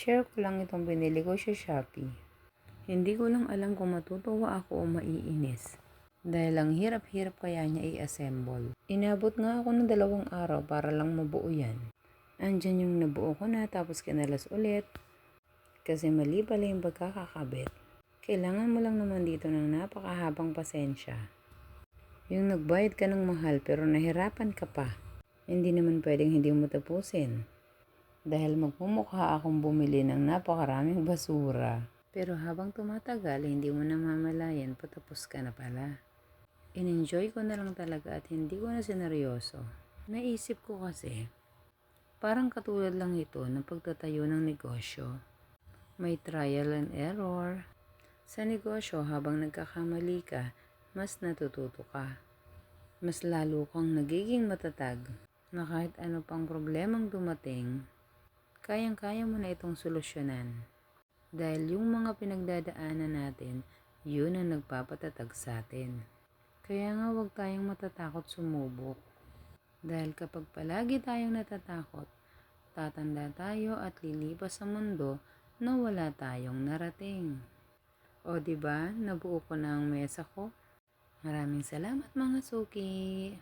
Share ko lang itong binili ko sa Shopee. Hindi ko lang alam kung matutuwa ako o maiinis. Dahil ang hirap-hirap kaya niya i-assemble. Inabot nga ako ng dalawang araw para lang mabuo yan. Andyan yung nabuo ko na tapos kinalas ulit. Kasi mali pala yung pagkakakabit. Kailangan mo lang naman dito ng napakahabang pasensya. Yung nagbayad ka ng mahal pero nahirapan ka pa. Hindi naman pwedeng hindi mo tapusin. Dahil magmumukha akong bumili ng napakaraming basura. Pero habang tumatagal, hindi mo namamalayan patapos ka na pala. In-enjoy ko na lang talaga at hindi ko na sineryoso. Naisip ko kasi, parang katulad lang ito ng pagtatayo ng negosyo. May trial and error. Sa negosyo, habang nagkakamali ka, mas natututo ka. Mas lalo kang nagiging matatag na kahit ano pang problemang dumating, kayang-kaya mo na itong solusyonan. Dahil yung mga pinagdadaanan natin, yun ang nagpapatatag sa atin. Kaya nga huwag tayong matatakot sumubok. Dahil kapag palagi tayong natatakot, tatanda tayo at lilipas sa mundo na wala tayong narating. O di ba nabuo ko na ang mesa ko? Maraming salamat mga suki.